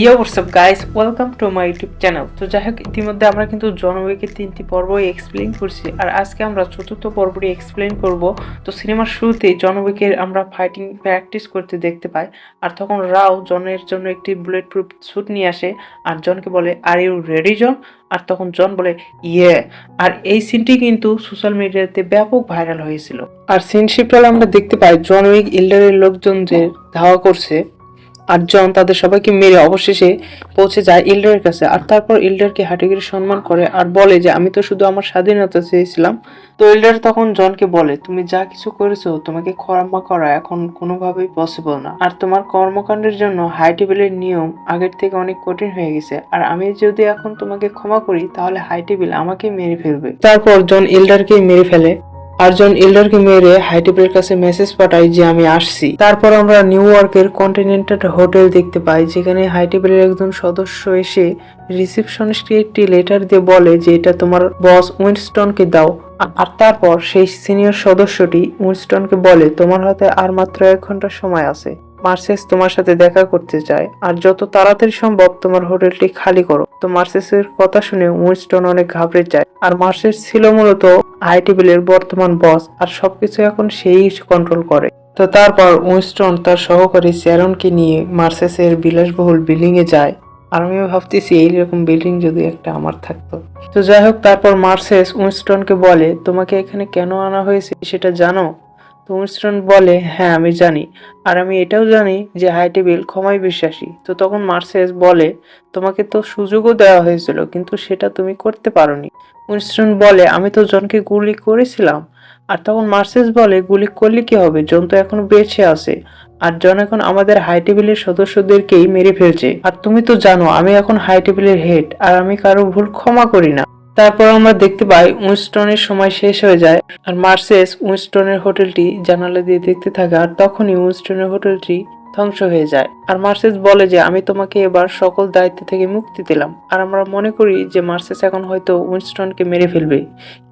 Yeah what's up guys welcome to my YouTube channel তো যাই হোক ইতিমধ্যে আমরা কিন্তু জন উইকের তিনটি পর্বই এক্সপ্লেন করছি। আর আজকে আমরা চতুর্থ পর্বটি এক্সপ্লেন করব। তো সিনেমার শুরুতেই জন উইকের আমরা ফাইটিং প্র্যাকটিস করতে দেখতে পাই। আর তখন রাও জনের জন্য একটি বুলেট প্রুফ স্যুট নিয়ে আসে। আর জনকে বলে আর ইউ রেডি জন আর তখন জন বলে ইয়ে আর এই সিনটি কিন্তু সোশ্যাল মিডিয়াতে ব্যাপক ভাইরাল হয়েছিল। আর সিন শিফটাল আমরা দেখতে পাই জন উইক ইল্ডারের লোকজন যে ধাওয়া করছে। আর জন তাদের সবাইকে মেরে অবশেষে পৌঁছে যায় ইল্ডারের কাছে। আর তারপর ইল্ডারকে হাঁটিগিরি সম্মান করে আর বলে যে, আমি তো শুধু আমার স্বাধীনতা চেয়েছিলাম। তো ইল্ডার তখন জনকে বলে, তুমি যা কিছু করেছ, তোমাকে ক্ষমা করা এখন কোনোভাবেই পসিবল না। আর তোমার কর্মকাণ্ডের জন্য হাই টেবিলের নিয়ম আগের থেকে অনেক কঠিন হয়ে গেছে। আর আমি যদি এখন তোমাকে ক্ষমা করি, তাহলে হাই টেবিল আমাকে মেরে ফেলবে। তারপর জন ইল্ডারকে মেরে ফেলে। আর জন ইল্ডারকে মেরে হাইটেপের কাছে মেসেজ পাঠাই যে আমি আসছি। তারপর আমরা নিউ ইয়র্কের কন্টিনেন্টাল হোটেল দেখতে পাই, যেখানে হাইটেপের একজন সদস্য এসে রিসেপশনিস্টকে একটি লেটার দিয়ে বলে যে এটা তোমার বস উইনস্টনকে দাও। আর তারপর সেই সিনিয়র সদস্যটি উইনস্টনকে বলে, তোমার হাতে আর মাত্র এক ঘণ্টা সময় আছে। মার্সেস তোমার সাথে দেখা করতে চায়, আর যত তাড়াতাড়ি সম্ভব তোমার হোটেলটি খালি করো। তো মার্সেসের কথা শুনে উইনস্টন অনেক ঘাবড়ে যায়, আর মার্সেস ছিল মূলত আইটিবিলের বর্তমান বস, আর সবকিছু এখন সেই কন্ট্রোল করে। তো তারপর উইনস্টন তার সহকারী স্যারনকে নিয়ে মার্সেসের বিলাসবহুল বিল্ডিং এ যায়, আর আমি ভাবতেছি এইরকম বিল্ডিং যদি একটা আমার থাকতো। তো যাই হোক, তারপর মার্সেস উইনস্টনকে বলে, তোমাকে এখানে কেন আনা হয়েছে সেটা জানো? তো উইনস্টন বলে হ্যাঁ আমি জানি। আর আমি এটাও জানি যে হাই টেবিল ক্ষমায় বিশ্বাসী। তো তখন মার্সেস বলে, তোমাকে তো সুযোগও দেওয়া হয়েছিল, কিন্তু সেটা তুমি করতে পারোনি। উইনস্টন বলে, আমি তো জনকে গুলি করেছিলাম। আর তখন মার্সেস বলে, গুলি করলে কি হবে? জন তো এখন বেঁচে আছে। আর জন এখন আমাদের হাই টেবিলের সদস্যদেরকেই মেরে ফেলছে। আর তুমি তো জানো, আমি এখন হাই টেবিলের হেড, আর আমি কারও ভুল ক্ষমা করি না। তারপর আমরা দেখতে পাই উইনস্টনের সময় শেষ হয়ে যায় আর মার্সেস উইনস্টনের হোটেলটি জানালা দিয়ে দেখতে থাকে আর তখনই উইনস্টনের হোটেলটি ধ্বংস হয়ে যায়। আর মার্সেস বলে যে, আমি তোমাকে এবার সকল দায়িত্ব থেকে মুক্তি দিলাম। আর আমরা মনে করি যে, মার্সেস এখন হয়তো উইনস্টনকে মেরে ফেলবে।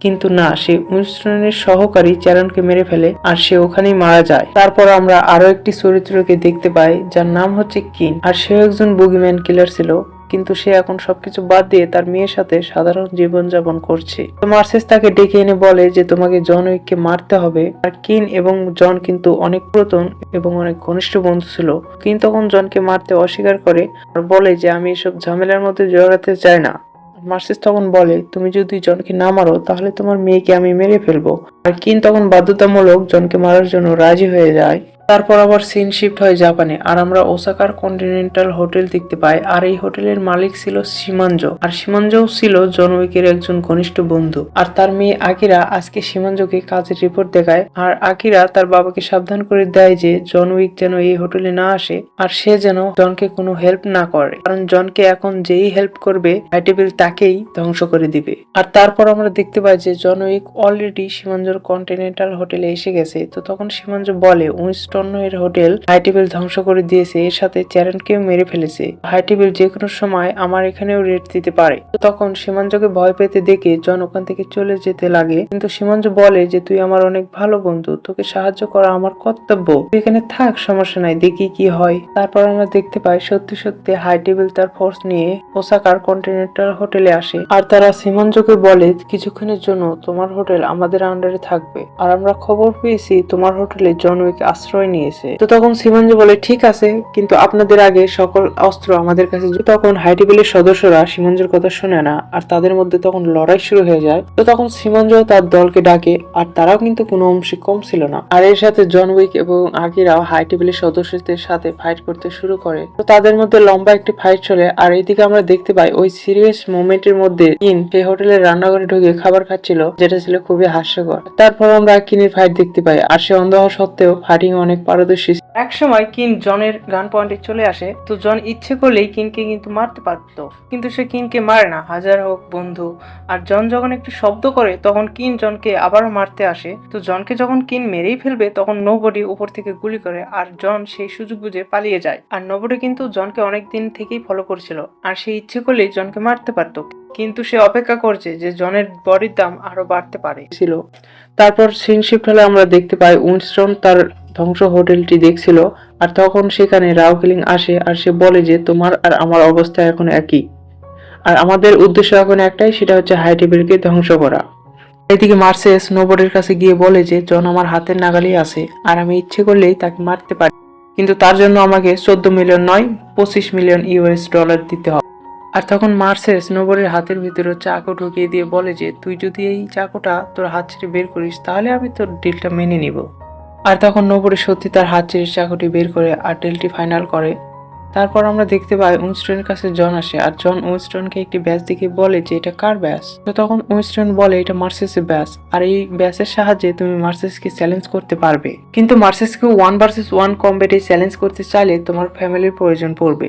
কিন্তু না, সে উইনস্টনের সহকারী চ্যারনকে মেরে ফেলে আর সে ওখানেই মারা যায়। তারপর আমরা আরও একটি চরিত্রকে দেখতে পাই যার নাম হচ্ছে কিন আর সেও একজন বুগিম্যান কিলার ছিল। কিন্তু সে এখন সবকিছু বাদ দিয়ে তার মেয়ের সাথে সাধারণ জীবনযাপন করছে। মার্সেস তাকে ডেকে এনে বলে যে তোমাকে জন উইককে মারতে হবে। আর কিন এবং জন কিন্তু অনেক পুরাতন এবং অনেক ঘনিষ্ঠ বন্ধু ছিল। কিন তখন জনকে মারতে অস্বীকার করে আর বলে যে আমি এসব ঝামেলার মধ্যে জড়াতে চাই না। মার্সেস তখন বলে, তুমি যদি জনকে না মারো, তাহলে তোমার মেয়েকে আমি মেরে ফেলব। আর কিন তখন বাধ্যতামূলক জনকে মারার জন্য রাজি হয়ে যায়। তারপর আবার সিন শিফট হয় জাপানে, আর আমরা ওসাকার কন্টিনেন্টাল হোটেল দেখতে পাই। আর এই হোটেলের মালিক ছিল সীমাঞ্জো আর সীমাঞ্জও ছিল জন উইকের একজন ঘনিষ্ঠ বন্ধু। আর তার মেয়ে আকিরা আজকে সীমাঞ্জোকে কাজের রিপোর্ট দেখায়, আর আকিরা তার বাবাকে সাবধান করে দেয় যে জন উইক যেন এই হোটেলে না আসে, আর সে যেন জনকে কোনো হেল্প না করে। কারণ জনকে এখন যেই হেল্প করবে হাইটেবিল তাকেই ধ্বংস করে দিবে। আর তারপর আমরা দেখতে পাই যে জন উইক অলরেডি সীমাঞ্জোর কন্টিনেন্টাল হোটেলে এসে গেছে। তো তখন সীমাঞ্জ বলে উইনস্টন এর হোটেল হাইটেবিল ধ্বংস করে দিয়েছে, এর সাথে চ্যারেনকেও মেরে ফেলেছে। হাইটেবিল যে কোনো সময় আমার এখানেও রেট দিতে পারে। তখন সীমাঞ্জকে ভয় পেতে দেখে জন ওখান থেকে চলে যেতে লাগে। কিন্তু সীমাঞ্জ বলে যে, তুই আমার অনেক ভালো বন্ধু, তোকে সাহায্য করা আমার কর্তব্য। তুই এখানে থাক, সমস্যা নাই, দেখি কি হয়। তারপর আমরা দেখতে পাই, সত্যি সত্যি হাই টেবিল তার ফোর্স নিয়ে ওসাকার কন্টিনেন্টাল হোটেলে আসে। আর তারা সীমাঞ্জকে বলে, কিছুক্ষণের জন্য তোমার হোটেল আমাদের আন্ডারে থাকবে। আর আমরা খবর পেয়েছি, তোমার হোটেলে জন উইক আশ্রয় নিয়েছে। তো তখন সীমাঞ্জ বলে, ঠিক আছে, কিন্তু আপনাদের আগে সকল অস্ত্র আমাদের কাছে যে-" তখন হাইটিবিলের সদস্যরা সীমাঞ্জের কথা শুনে না, আর তাদের মধ্যে তখন লড়াই শুরু হয়ে যায়। তো তখন সীমাঞ্জ তার দলকে ডাকে, আর তারাও কিন্তু কোনো অংশে কম ছিল না। আর এর সাথে জন উইক এবং আকিরাও হাই টেবিলের সদস্যদের সাথে ফাইট করতে শুরু করে। তো তাদের মধ্যে লম্বা একটি ফাইট চলে, আর এইদিকে আমরা দেখতে পাই ওই সিরিয়াস মোমেন্টের মধ্যে কিন সেই হোটেলের রান্নাঘরে ঢুকে খাবার খাচ্ছিল, যেটা ছিল খুবই হাস্যকর। তারপর আমরা কিনের ফাইট দেখতে পাই, আর সে অন্ধ হওয়া সত্ত্বেও ফাইটিং অনেক পারদর্শী এক সময় কিন জনের গান পয়েন্টে চলে আসে তো জন ইচ্ছে করলেই কিনকে কিন্তু মারতে পারতো। কিন্তু সে কিনকে মারে না হাজার হোক বন্ধু। আর জন যখন একটু শব্দ করে তখন কিন জনকে আবারও মারতে আসে। তো জনকে যখন কিন মেরেই ফেলবে তখন নোবডি উপর থেকে গুলি করে আর জন সেই সুযোগ বুঝে পালিয়ে যায়। আর নোবডি কিন্তু জনকে অনেক দিন থেকেই ফলো করছিল আর সে ইচ্ছে করলেই জনকে মারতে পারতো। কিন্তু সে অপেক্ষা করছে যে জনের বডির দাম আরও বাড়তে পারে। ছিল। তারপর সিন শিফট হলে আমরা দেখতে পাই উইনস্টন তার ধ্বংস হোটেলটি দেখছিল, আর তখন সেখানে রাউকেলিং আসে আর সে বলে যে, তোমার আর আমার অবস্থা এখন একই। আর আমাদের উদ্দেশ্য এখন একটাই, সেটা হচ্ছে হাই টেবিলকে ধ্বংস করা। এদিকে মার্সেস নোবরের কাছে গিয়ে বলে যে, জন আমার হাতের নাগালেই আছে, আর আমি ইচ্ছে করলেই তাকে মারতে পারি। কিন্তু তার জন্য আমাকে চোদ্দ মিলিয়ন নয়, পঁচিশ মিলিয়ন ইউএস ডলার দিতে হবে। আর তখন মার্সেস নোবরের হাতের ভিতরে চাকু ঢুকিয়ে দিয়ে বলে যে, তুই যদি এই চাকুটা তোর হাত ছেড়ে বের করিস, তাহলে আমি তোর ডিলটা মেনে নিব। আর তখন নোবরে সত্যি তার হাত ছেড়ে চাকুটি বের করে আর ডিলটি ফাইনাল করে। তারপর আমরা দেখতে পাই উইনস্টনের কাছে জন আসে, আর জন উইনস্টনকে একটি ব্যাস দেখে বলে যে এটা কার ব্যাস? তো তখন উইনস্টন বলে, এটা মার্সেসের ব্যাস, আর এই ব্যাসের সাহায্যে তুমি মার্সেসকে চ্যালেঞ্জ করতে পারবে। কিন্তু মার্সেসকে ওয়ান ভার্সেস ওয়ান কম্বেটে চ্যালেঞ্জ করতে চাইলে তোমার ফ্যামিলির প্রয়োজন পড়বে।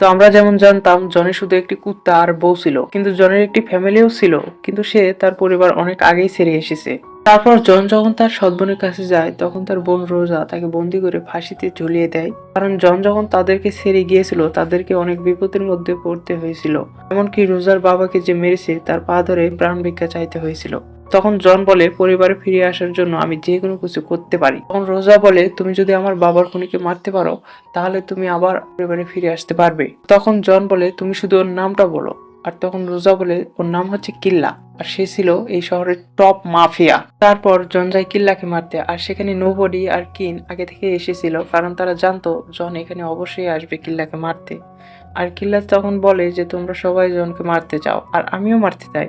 তো আমরা যেমন জানতাম জনের শুধু একটি কুত্তা আর বউ ছিল, কিন্তু জনের একটি ফ্যামিলিও ছিল, কিন্তু সে তার পরিবার অনেক আগেই ছেড়ে এসেছে। তারপর জন যখন তার সৎবোনের কাছে যায়, তখন তার বোন রোজা তাকে বন্দি করে ফাঁসিতে ঝুলিয়ে দেয়। কারণ জন যখন তাদেরকে ছেড়ে গিয়েছিল, তাদেরকে অনেক বিপদের মধ্যে পড়তে হয়েছিল। এমনকি রোজার বাবাকে যে মেরেছে, তার পা ধরে প্রাণ ভিক্ষা চাইতে হয়েছিল। তখন জন বলে, পরিবারে ফিরে আসার জন্য আমি যে কোনো কিছু করতে পারি। তখন রোজা বলে, তুমি যদি আমার বাবার খুনিকে মারতে পারো, তাহলে তুমি আবার পরিবারে ফিরে আসতে পারবে। তখন জন বলে, তুমি শুধু ওর নামটা বলো। আর তখন রোজা বলে, ওর নাম হচ্ছে কিল্লা। আর সে ছিল এই শহরের টপ মাফিয়া তারপর জন যায় কিল্লাকে মারতে, আর সেখানে নোবডি আর কিন আগে থেকে এসেছিল, কারণ তারা জানতো জন এখানে অবশ্যই আসবে কিল্লাকে মারতে। আর কিল্লা তখন বলে যে, তোমরা সবাই জনকে মারতে চাও, আর আমিও মারতে চাই।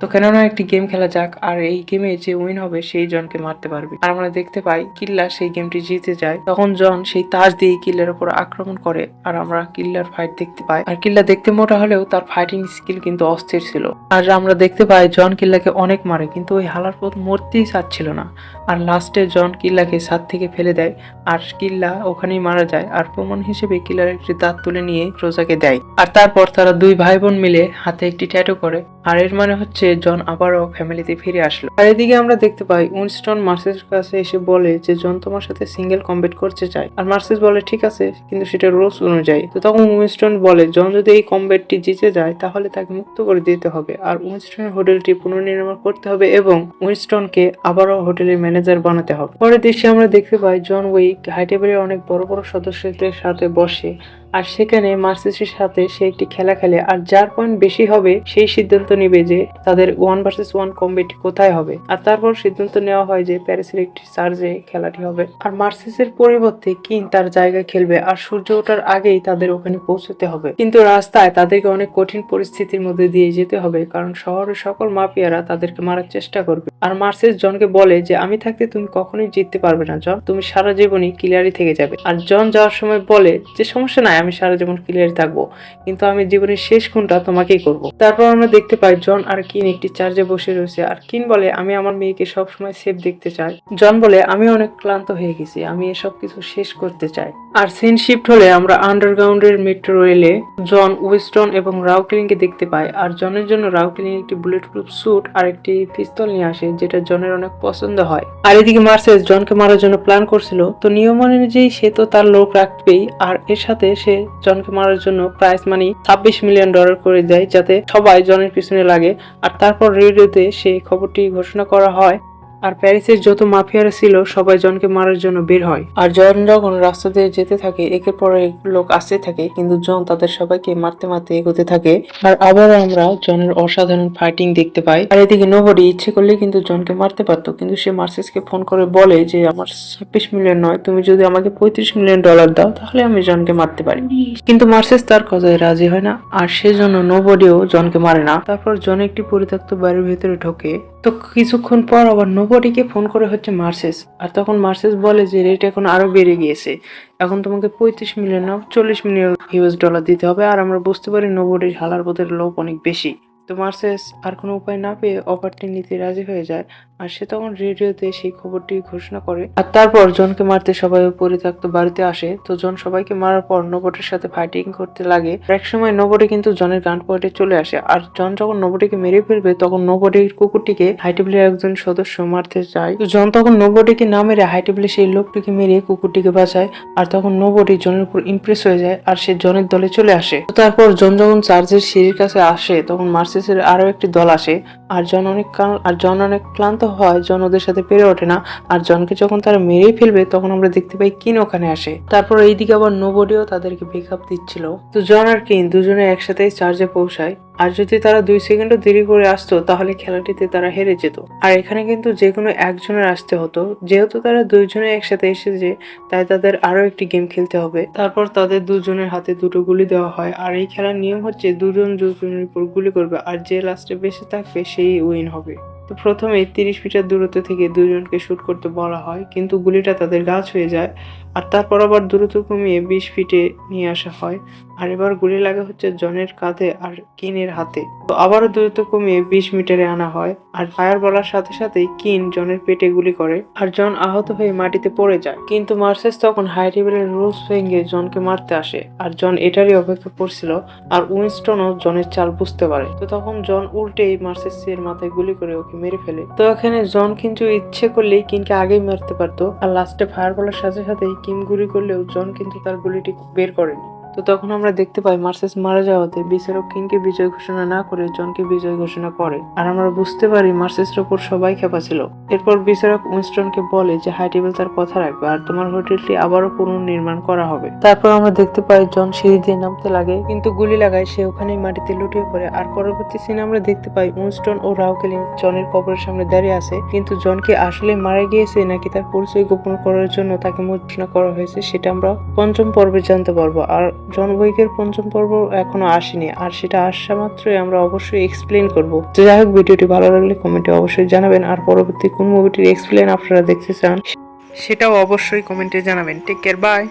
তো কেননা একটি গেম খেলা যাক, আর এই গেমে যে উইন হবে সেই জনকে মারতে পারবে। আর আমরা দেখতে পাই কিল্লা সেই গেমটি জিতে যায়। তখন জন সেই তাস দিয়ে কিল্লার উপর আক্রমণ করে, আর আমরা কিল্লার ফাইট দেখতে পাই। আর কিল্লা দেখতে মোটা হলেও তার ফাইটিং স্কিল কিন্তু অস্থির ছিল। আর আমরা দেখতে পাই জন কিল্লাকে অনেক মারে, কিন্তু ওই হালার পথ মরতেই চাচ্ছিল না। আর লাস্টে জন কিল্লাকে ছাদ থেকে ফেলে দেয়। আর কিল্লা ওখানেই মারা যায়। আর প্রমাণ হিসেবে কিল্লার একটি দাঁত তুলে নিয়ে রোজাকে দেয়। আর তারপর তারা দুই ভাই বোন মিলে হাতে একটি ট্যাটু করে। আর এর মানে হচ্ছে জন আবারও ফ্যামিলিতে ফিরে আসলো। আর এদিকে আমরা দেখতে পাই, উইনস্টন মার্সেসের কাছে এসে বলে যে, জন তোমার সাথে সিঙ্গেল কম্পিট করতে চায়। আর মার্সেস বলে, ঠিক আছে, কিন্তু সেটা রুলস অনুযায়ী। তো তখন উইনস্টন বলে, জন যদি এই কম্বেটটি জিতে যায়, তাহলে তাকে মুক্ত করে দিতে হবে। আর উইনস্টনের হোটেলটি পুনর্নির্মাণ করতে হবে এবং উইনস্টনকে আবারও হোটেলের ম্যানেজার বানাতে হবে। পরের দৃশ্যে আমরা দেখতে পাই জন উইক হাইটেবেলের অনেক বড় বড় সদস্যদের সাথে বসে আর সেখানে মার্সেসের সাথে সে একটি খেলা খেলে। আর যার পয়েন্ট বেশি হবে, সেই সিদ্ধান্ত নিবে যে তাদের ওয়ান ভার্সেস ওয়ান কম্বেট কোথায় হবে। আর তারপর সিদ্ধান্ত নেওয়া হয় যে প্যারিসের একটি চার্জে খেলাটি হবে। আর মার্সেসের পরিবর্তে কিন তার জায়গায় খেলবে আর সূর্য ওঠার আগেই তাদের ওখানে পৌঁছতে হবে। কিন্তু রাস্তায় তাদেরকে অনেক কঠিন পরিস্থিতির মধ্যে দিয়ে যেতে হবে, কারণ শহরের সকল মাফিয়ারা তাদেরকে মারার চেষ্টা করবে। আর মার্সেস জনকে বলে যে, আমি থাকতে তুমি কখনোই জিততে পারবে না, জন। তুমি সারা জীবনই ক্লিয়ারই থেকে যাবে। আর জন যাওয়ার সময় বলে যে, সমস্যা নাই আমি সারা জীবন ক্লিয়ারই থাকব। কিন্তু আমি জীবনের শেষ খুনটা তোমাকেই করব। তারপর আমরা দেখতে পাই জন আর কিন একটি চার্জে বসে রয়েছে। আর কিন বলে, আমি আমার মেয়েকে সবসময় সেফ দেখতে চাই। জন বলে, আমি অনেক ক্লান্ত হয়ে গেছি। আমি এসব কিছু শেষ করতে চাই। আর সিন শিফট হলে আমরা আন্ডারগ্রাউন্ডের মেট্রো রেলে জন ওয়েস্টন এবং রাউকেলিংকে দেখতে পাই। আর জনের জন্য রাউকেলিং একটি বুলেট প্রুফ স্যুট আর একটি পিস্তল নিয়ে আসে, যেটা জনের অনেক পছন্দ হয়। আর এদিকে মার্সেস জনকে মারার জন্য প্ল্যান করছিল। তো নিয়ম অনুযায়ী সে তো তার লোক রাখবেই, আর এর সাথে সে জনকে মারার জন্য প্রাইস মানি ছাব্বিশ মিলিয়ন ডলার করে দেয়, যাতে সবাই জনের পিছনে লাগে। আর তারপর রেডিওতে সেই খবরটি ঘোষণা করা হয় আর প্যারিসের যত মাফিয়ারা ছিল, সবাই জনকে মারার জন্য বের হয়। আর জন যখন রাস্তা দিয়ে যেতে থাকে, একের পর এক লোক আসতে থাকে, কিন্তু জন তাদের সবাইকে মারতে মারতে এগোতে থাকে। আর আবারও আমরা জনের অসাধারণ ফাইটিং দেখতে পাই। আর এদিকে নোবডি ইচ্ছে করলে কিন্তু জনকে মারতে পারতো, কিন্তু সে মার্সেসকে ফোন করে বলে যে, আমার ছাব্বিশ মিলিয়ন নয়, তুমি যদি আমাকে পঁয়ত্রিশ মিলিয়ন ডলার দাও, তাহলে আমি জনকে মারতে পারি। কিন্তু মার্সেস তার কথায় রাজি হয় না, আর সেজন্য নোবডিও জনকে মারে না। তারপর জন একটি পরিত্যক্ত বাড়ির ভেতরে ঢোকে। তো কিছুক্ষণ পর আবার নোবডিকে ফোন করে হচ্ছে মার্সেস। আর তখন মার্সেস বলে যে, রেট এখন আরও বেড়ে গিয়েছে। এখন তোমাকে পঁয়ত্রিশ মিলিয়ন না, চল্লিশ মিলিয়ন ইউএস ডলার দিতে হবে। আর আমরা বুঝতে পারি নোবডির হালার বোধের লোভ অনেক বেশি। তো মার্সেস আর কোনো উপায় না পেয়ে অফারটি নিতে রাজি হয়ে যায়। আর সে তখন রেডিওতে সেই খবরটি ঘোষণা করে। আর তারপর জনকে মারতে সবাই পরিত্যক্ত বাড়িতে আসে। তো জন সবাইকে মারার পর নোবটের সাথে ফাইটিং করতে লাগে। এক সময় নোবটে কিন্তু জনের গান পয়েন্টে চলে আসে। আর জন যখন নোবটিকে মেরে ফেলবে, তখন নোবটির কুকুরটিকে হাইটেবলের একজন সদস্য মারতে চায় তো জন তখন নোবটিকে না মেরে হাইটেবলে সেই লোকটিকে মেরে কুকুরটিকে বাঁচায়। আর তখন নোবটি জনের উপর ইমপ্রেস হয়ে যায় আর সে জনের দলে চলে আসে। তো তারপর জন যখন চার্জের সিঁড়ির কাছে আসে, তখন মার্সেসের আরও একটি দল আসে। আর জন অনেক আর জন অনেক ক্লান্ত হয়, জন ওদের সাথে পেরে ওঠে না, আর জনকে যখন তারা মেরেই ফেলবে, তখন আমরা দেখতে পাই কিন ওখানে আসে। তারপর এইদিকে আবার নোবডিও তাদেরকে বেক আপ দিচ্ছিল। তো জন আর কিন দুজনে একসাথে চার্জে পৌঁছায়। আর যদি তারা দুই সেকেন্ডও দেরি করে আসতো, তাহলে খেলাটিতে তারা হেরে যেত। আর এখানে কিন্তু যে কোনো একজনের আসতে হতো। যেহেতু তারা দুইজনে একসাথে এসেছে, তাই তাদের আরও একটি গেম খেলতে হবে। তারপর তাদের দুজনের হাতে দুটো গুলি দেওয়া হয়। আর এই খেলার নিয়ম হচ্ছে দুজন দুজনের উপর গুলি করবে, আর যে লাস্টে বেঁচে থাকবে, সেই উইন হবে। তো প্রথমে তিরিশ মিটার দূরত্ব থেকে দুজনকে শ্যুট করতে বলা হয়, কিন্তু গুলিটা তাদের গাছ হয়ে যায়। আর তারপর আবার দূরত্ব কমিয়ে বিশ ফিটে নিয়ে আসা হয়। আর এবার গুলি লাগা হচ্ছে জনের কাঁধে আর কিনের হাতে। তো আবারও দূরত্ব কমিয়ে বিশ মিটারে আনা হয়, আর ফায়ার বলার সাথে সাথেই কিন জনের পেটে গুলি করে আর জন আহত হয়ে মাটিতে পড়ে যায়। কিন্তু মার্সেস তখন হাই টেবিলের রুলস ভেঙে জনকে মারতে আসে, আর জন এটারই অপেক্ষা করছিল, আর উইনস্টনও জনের চাল বুঝতে পারে। তো তখন জন উল্টেই মার্সেসের মাথায় গুলি করে ওকে মেরে ফেলে। তো এখানে জন কিন্তু ইচ্ছে করলেই কিনকে আগেই মারতে পারতো, আর লাস্টে ফায়ার বলার সাথে সাথেই কিম গুলি করলেও জন কিন্তু তার গুলিটি বের করেনি। তো তখন আমরা দেখতে পাই মার্সেস মারা যাওয়াতে বিচারক কিংকে বিজয় ঘোষণা না করে জনকে বিজয় ঘোষণা করে। আর আমরা বুঝতে পারি মার্সেসের ওপর সবাই খেপা ছিল। এরপর বিচারক উইনস্টনকে বলে যে, হাই টেবিল, তার কথা রাখবে আর তোমার হোটেলটি আবারও পুনর্নির্মাণ করা হবে। তারপর আমরা দেখতে পাই জন সিঁড়ি দিয়ে নামতে লাগে, কিন্তু গুলি লাগায় সে ওখানেই মাটিতে লুটিয়ে পড়ে। আর পরবর্তী সিনে আমরা দেখতে পাই উইনস্টন ও রাউকেলিন জনের কবরের সামনে দাঁড়িয়ে আছে, কিন্তু জনকে আসলে মারা গিয়েছে নাকি তার পরিচয় গোপন করার জন্য তাকে ঘোষণা করা হয়েছে, সেটা আমরা পঞ্চম পর্বে জানতে পারব। আর জন বইকের পঞ্চম পর্ব এখনও আসেনি, আর সেটা আসা মাত্রই আমরা অবশ্যই এক্সপ্লেন করব। তো যাই হোক, ভিডিওটি ভালো লাগলে কমেন্টে অবশ্যই জানাবেন, আর পরবর্তী কোন মুভিটির এক্সপ্লেন আপনারা দেখতে চান, সেটাও অবশ্যই কমেন্টে জানাবেন। Take care bye